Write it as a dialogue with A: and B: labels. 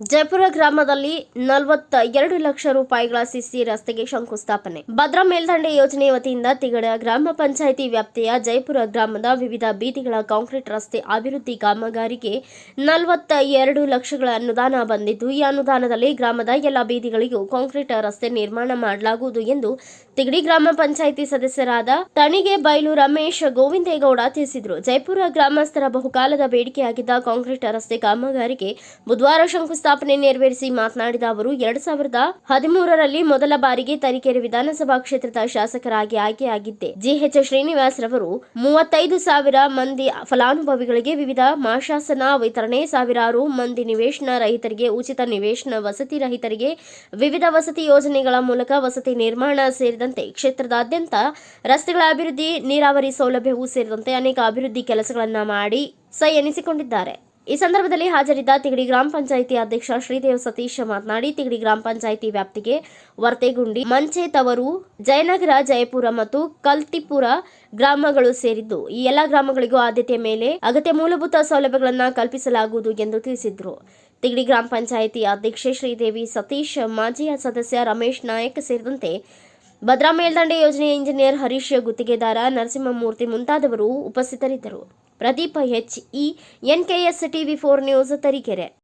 A: ಜಯಪುರ ಗ್ರಾಮದಲ್ಲಿ ನಲವತ್ತ ಎರಡು ಲಕ್ಷ ರೂಪಾಯಿಗಳ ಸಿಸಿ ರಸ್ತೆಗೆ ಶಂಕುಸ್ಥಾಪನೆ. ಭದ್ರಾ ಮೇಲ್ದಂಡೆ ಯೋಜನೆ ವತಿಯಿಂದ ತಿಗಡ ಗ್ರಾಮ ಪಂಚಾಯಿತಿ ವ್ಯಾಪ್ತಿಯ ಜಯಪುರ ಗ್ರಾಮದ ವಿವಿಧ ಬೀದಿಗಳ ಕಾಂಕ್ರೀಟ್ ರಸ್ತೆ ಅಭಿವೃದ್ಧಿ ಕಾಮಗಾರಿಗೆ ನಲವತ್ತ ಎರಡು ಲಕ್ಷಗಳ ಅನುದಾನ ಬಂದಿದ್ದು, ಈ ಅನುದಾನದಲ್ಲಿ ಗ್ರಾಮದ ಎಲ್ಲ ಬೀದಿಗಳಿಗೂ ಕಾಂಕ್ರೀಟ್ ರಸ್ತೆ ನಿರ್ಮಾಣ ಮಾಡಲಾಗುವುದು ಎಂದು ತಿಗಡಿ ಗ್ರಾಮ ಪಂಚಾಯಿತಿ ಸದಸ್ಯರಾದ ತಣಿಗೆ ಬೈಲು ರಮೇಶ್ ಗೋವಿಂದೇಗೌಡ ತಿಳಿಸಿದರು. ಜಯಪುರ ಗ್ರಾಮಸ್ಥರ ಬಹುಕಾಲದ ಬೇಡಿಕೆಯಾಗಿದ್ದ ಕಾಂಕ್ರೀಟ್ ರಸ್ತೆ ಕಾಮಗಾರಿಗೆ ಬುಧವಾರ ಶಂಕುಸ್ಥಾಪನೆ ನೆರವೇರಿಸಿ ಮಾತನಾಡಿದ ಅವರು, ಎರಡ್ ಸಾವಿರದ ಹದಿಮೂರರಲ್ಲಿ ಮೊದಲ ಬಾರಿಗೆ ತರೀಕೆರೆ ವಿಧಾನಸಭಾ ಕ್ಷೇತ್ರದ ಶಾಸಕರಾಗಿ ಆಯ್ಕೆಯಾಗಿದ್ದೆ. ಜಿಎಚ್ ಶ್ರೀನಿವಾಸ್ ರವರು ಮೂವತ್ತೈದು ಸಾವಿರ ಮಂದಿ ಫಲಾನುಭವಿಗಳಿಗೆ ವಿವಿಧ ಮಾಶಾಸನ, ವಿತರಣೆ ಸಾವಿರಾರು ಮಂದಿ ನಿವೇಶನ ರಹಿತರಿಗೆ ಉಚಿತ ನಿವೇಶನ, ವಸತಿ ರಹಿತರಿಗೆ ವಿವಿಧ ವಸತಿ ಯೋಜನೆಗಳ ಮೂಲಕ ವಸತಿ ನಿರ್ಮಾಣ ಸೇರಿದಂತೆ ಕ್ಷೇತ್ರದಾದ್ಯಂತ ರಸ್ತೆಗಳ ಅಭಿವೃದ್ಧಿ, ನೀರಾವರಿ ಸೌಲಭ್ಯವೂ ಸೇರಿದಂತೆ ಅನೇಕ ಅಭಿವೃದ್ಧಿ ಕೆಲಸಗಳನ್ನು ಮಾಡಿ ಸೈ ಎನಿಸಿಕೊಂಡಿದ್ದಾರೆ. ಈ ಸಂದರ್ಭದಲ್ಲಿ ಹಾಜರಿದ್ದ ತಿಗಡಿ ಗ್ರಾಮ ಪಂಚಾಯಿತಿ ಅಧ್ಯಕ್ಷ ಶ್ರೀದೇವ್ ಸತೀಶ್ ಮಾತನಾಡಿ, ತಿಗಡಿ ಗ್ರಾಮ ಪಂಚಾಯಿತಿ ವ್ಯಾಪ್ತಿಗೆ ವರ್ತೆಗುಂಡಿ ಮಂಚೇತವರು ಜಯನಗರ, ಜಯಪುರ ಮತ್ತು ಕಲ್ತಿಪುರ ಗ್ರಾಮಗಳು ಸೇರಿದ್ದು. ಈ ಎಲ್ಲ ಗ್ರಾಮಗಳಿಗೂ ಆದ್ಯತೆಯ ಮೇಲೆ ಅಗತ್ಯ ಮೂಲಭೂತ ಸೌಲಭ್ಯಗಳನ್ನು ಕಲ್ಪಿಸಲಾಗುವುದು ಎಂದು ತಿಳಿಸಿದರು. ತಿಗಡಿ ಗ್ರಾಮ ಪಂಚಾಯಿತಿ ಅಧ್ಯಕ್ಷೆ ಶ್ರೀದೇವಿ ಸತೀಶ್, ಮಾಜಿ ಸದಸ್ಯ ರಮೇಶ್ ನಾಯಕ್ ಸೇರಿದಂತೆ ಭದ್ರಾ ಮೇಲ್ದಂಡೆ ಯೋಜನೆಯ ಇಂಜಿನಿಯರ್ ಹರೀಶ್ ಗುತ್ತಿಗೆದಾರ ನರಸಿಂಹಮೂರ್ತಿ ಮುಂತಾದವರು ಉಪಸ್ಥಿತರಿದ್ದರು. Pradeep H E NKS TV four news Tarikere.